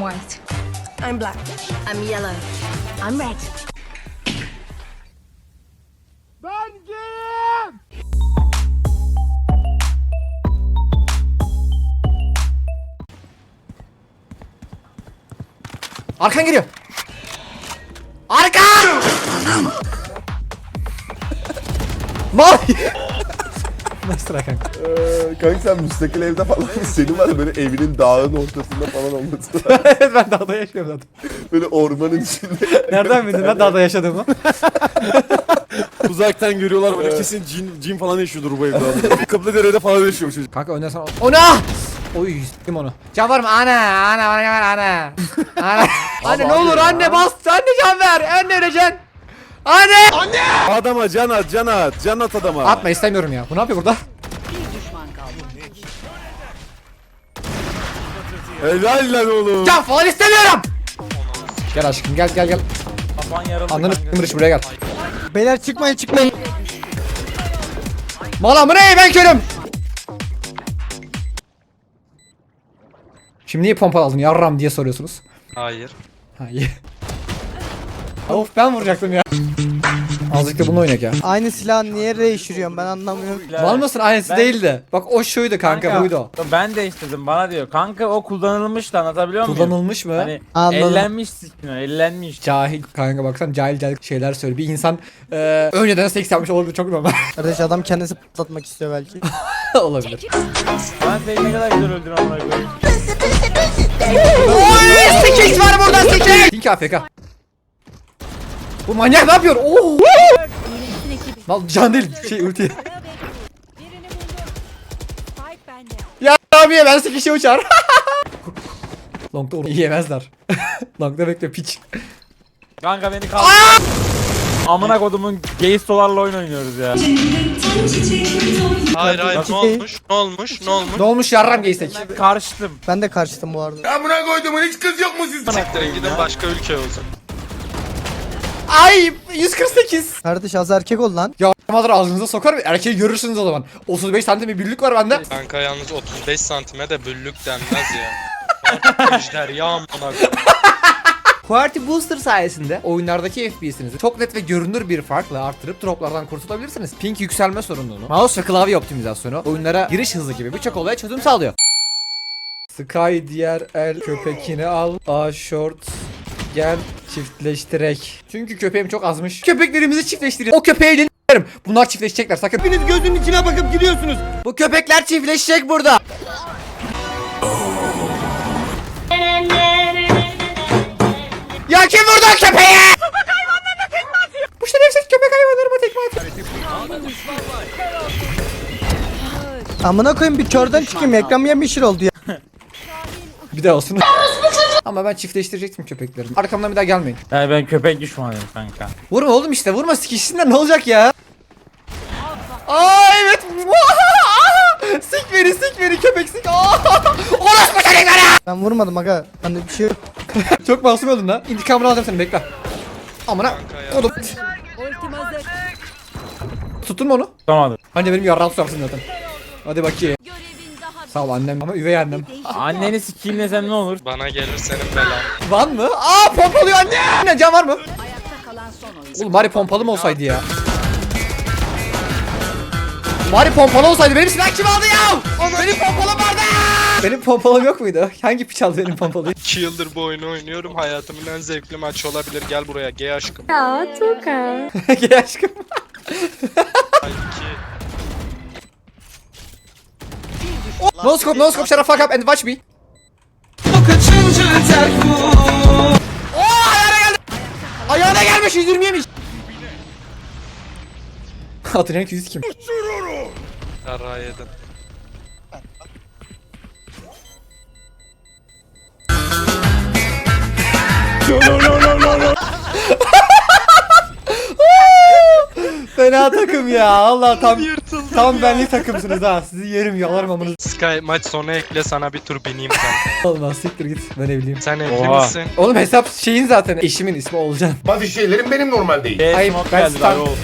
I'm white. I'm black. I'm yellow. I'm red. Arkan geliyor. Arka! Mal! Nasıl kanka? Ee, kanka sen müstakil evde falan senin var ya böyle evinin dağın ortasında falan olması lazım. evet ben dağda yaşıyorum zaten. Böyle ormanın içinde. Nereden bildin lan dağda yaşadığımı? Uzaktan görüyorlar böyle kesin cin, cin falan yaşıyordur bu evde. Kıblıdere'de falan yaşıyor çocuk. Kanka önden sana... Ona! Oy s**tim onu. Can var mı? Ana! Ana ver ana! Ana! anne ne olur anne bas! Anne can ver! Anne öleceksin! Anne! Adama can at can at can at adama. Atma istemiyorum ya. Bu ne yapıyor burada? Helal lan oğlum. Can falan istemiyorum! Gel aşkım gel gel gel. Ananı s**tim buraya gel. Beyler çıkmayın çıkmayın. Mala mı ne ben körüm. Şimdi niye pompa aldın yarram diye soruyorsunuz. Hayır. Ha iyi. of ben vuracaktım ya. Azıcık da bunu oynayak ya. Aynı silahı niye değiştiriyorum ben anlamıyorum. Mal mısın? Aynısı Ben- değildi. Bak o şuydu kanka, buydu o. Ben değiştirdim bana diyor. Kanka o kullanılmış da anlatabiliyor muyum? Kullanılmış mı? Hani Anladım. ellenmiş sikmiyor ellenmiş. Cahil kanka baksan cahil cahil şeyler söyle. Bir insan e, önceden seks yapmış olabilir çok normal. Kardeş adam kendisi patlatmak istiyor belki. olabilir. Ben seni ne kadar güzel öldürüyorum amına koyayım. Oy 8 var burada 8. Link AFK. Bu manyak ne yapıyor? Oo. Lan can değil şey ulti. ya abiye ben sıkışa uçar. Long'da onu yiyemezler. Long'da bekle piç. Kanka beni kaldır. Amına kodumun geystolarla oyun oynuyoruz ya. Hayır hayır ne olmuş? Ne olmuş? Ne olmuş? Ne olmuş yarram geysek. Karşıtım. Ben de karşıtım bu arada. Siktirin gidin başka ülkeye olsun. Ay 148. Kardeş az erkek ol lan. Ya madar ağzınıza sokar mı? Erkeği görürsünüz o zaman. 35 santim bir birlik var bende. Kanka yalnız 35 santime de büllük denmez ya. Ejder ya amına koyayım. Quality Booster sayesinde oyunlardaki FPS'inizi çok net ve görünür bir farkla arttırıp droplardan kurtulabilirsiniz. Ping yükselme sorununu, mouse ve klavye optimizasyonu, oyunlara giriş hızı gibi birçok olaya çözüm sağlıyor. Sky diğer el köpekini al. A short gel çiftleştirek. Çünkü köpeğim çok azmış. Köpeklerimizi çiftleştirin. O köpeği dinlerim. Bunlar çiftleşecekler sakın. Hepiniz gözünün içine bakıp gidiyorsunuz. Bu köpekler çiftleşecek burada. Ya kim vurdu o hayvanlarına tekme atıyor. Bu şerefsiz köpek hayvanlarıma tekme atıyor. Amına koyayım bir körden çıkayım ekran yemişir oldu ya. Bir daha olsun. Ama ben çiftleştirecektim köpeklerimi. Arkamdan bir daha gelmeyin. Yani ben köpek düşmanıyım kanka. Vurma oğlum işte vurma sikişsinler ne olacak ya? Aa evet. Sik beni sik beni köpek sik. Aa! Orospu çocukları. Ben vurmadım aga. Bende bir şey yok. Çok masum oldun lan. İntikamını alacağım seni bekle. Amına. Oğlum. Tuttun mu onu? Tutamadım. Anne benim yarrağım tutarsın zaten. Hadi bakayım. Sağ ol annem ama üvey annem. Anneni sikeyim desem ne olur? Bana gelir senin belan. Van mı? Aa pompalıyor anne. Anne can var mı? Oğlum bari pompalı mı olsaydı ya? Bari pompalı olsaydı benim silah kim aldı ya? Benim pompalım vardı. Benim pompalım yok muydu? Hangi piç aldı benim pompalıyı? 2 yıldır bu oyunu oynuyorum. Hayatımın en zevkli maçı olabilir. Gel buraya gay aşkım. Gel aşkım. Ay, iki. No scope, no scope, shut the fuck up and watch me. Oo ayağına geldi. Ayağına gelmiş 120 yemiş. Hatırlayan yüz kim? Yarrağı yedin. Fena takım ya. Allah tam tam benlik takımsınız ha. Sizi yerim yalarım amınızı. Sky maç sonu ekle sana bir tur bineyim kanka. Olmaz siktir git. Ben evliyim. Sen evli Oha. misin? Oğlum hesap şeyin zaten. Eşimin ismi Olcan. Bazı şeylerim benim normal değil. Ay, smoke ben lan oğlum.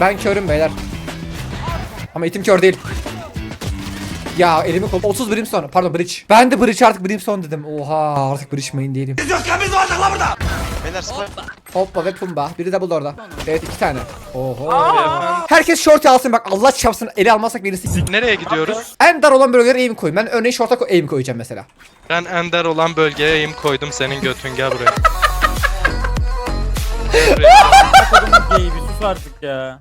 Ben körüm beyler. Ama itim kör değil. Ya elimi kol 30 brimstone pardon bridge. Ben de bridge artık brimstone dedim. Oha artık bridge main değilim. Hoppa ve pumba. Biri de buldu orada. Evet iki tane. Oho. Herkes short alsın bak Allah çapsın eli almazsak birisi. Nereye gidiyoruz? En dar olan bölgelere aim koyun. Ben örneğin short'a ko- aim koyacağım mesela. Ben ender olan bölgeye eğim koydum senin götün gel buraya. Geyi bir sus artık ya.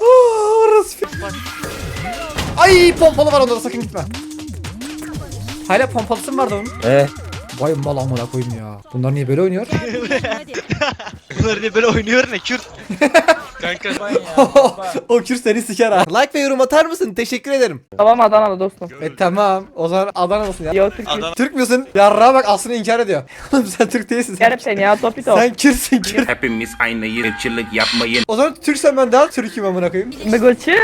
Orası Ay pompalı var onda da sakın gitme. Hala pompalısı mı vardı onun? Eh. Vay mal amına koyayım ya. Bunlar niye böyle oynuyor? Bunlar ne böyle oynuyor ne Kürt. Kanka o kür seni siker ha. Like ve yorum atar mısın? Teşekkür ederim. Tamam Adana'da dostum. E tamam. O zaman Adana mısın ya? Yo Türk Türk müsün? Yarrağa bak aslında inkar ediyor. Oğlum sen Türk değilsin. Sen, Yerim seni ya Topito. sen Kürtsün Kürt. Hepimiz aynı yılçılık yapmayın. O zaman Türksen ben daha Türk'üm amına koyayım. Mıgılçı.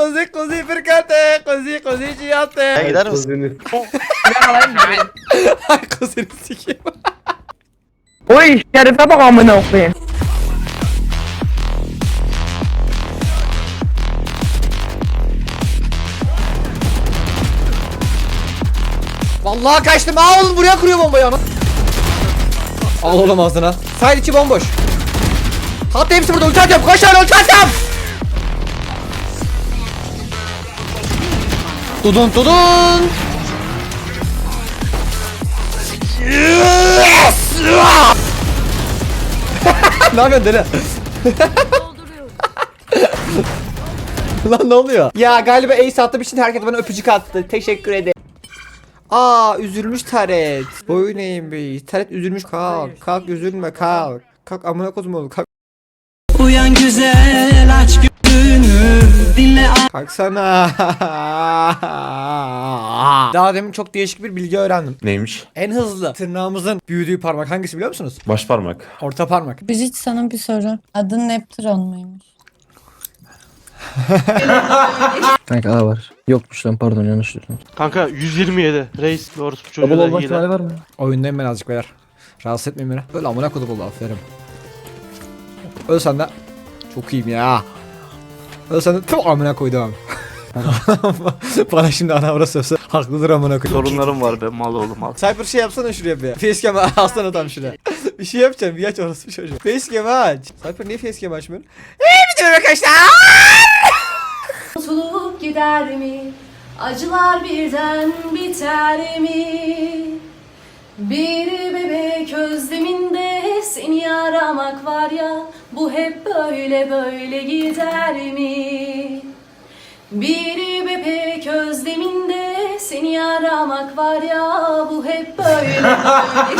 Così così percate, così così Ya ciate. gider misin? Mı? Ay sikeyim. Oy şerife bak amına koyayım. Vallahi kaçtım. Aa oğlum buraya kuruyor bombayı ana. Al oğlum ağzına. Sahil içi bomboş. Hatta hepsi burada ulti atacağım. Koş lan ulti atacağım. Tudun tudun. Yes! ne yapıyorsun deli? Lan ne oluyor? Ya galiba ace attığım için herkes bana öpücük attı. Teşekkür ederim. Aa üzülmüş Taret. Boyun eğin bey. Taret üzülmüş. Kalk. Kalk üzülme kalk. Kalk amına kodum oğlum kalk. Uyan güzel aç gözünü dinle Kalksana. Daha demin çok değişik bir bilgi öğrendim. Neymiş? En hızlı tırnağımızın büyüdüğü parmak hangisi biliyor musunuz? Baş parmak. Orta parmak. Bridget sana bir soru. Adın Neptron muymuş? Kanka A var. Yokmuş lan pardon yanlış duydum. Kanka 127. Reis bir orospu çocuğu da hile. var mı? Oyundayım ben azıcık beyler. Rahatsız etmeyin beni. Böyle amına kodum oldu aferin. Öl sen de. Çok iyiyim ya. Öl sen de. Tüm amına koydum. Bana şimdi ana orası sözü haklıdır amına koyayım. Sorunlarım var be mal oğlum al. Cypher şey yapsana şuraya bir. Facecam alsana tam şuraya. bir şey yapacağım bir aç orası bir çocuğu. Facecam aç. Cypher niye facecam açmıyorsun? Eee bir arkadaşlar. Unutulup gider mi? Acılar birden biter mi? Bir bebek özleminde seni aramak var ya Bu hep böyle böyle gider mi? Bir bebek özleminde seni aramak var ya Bu hep böyle böyle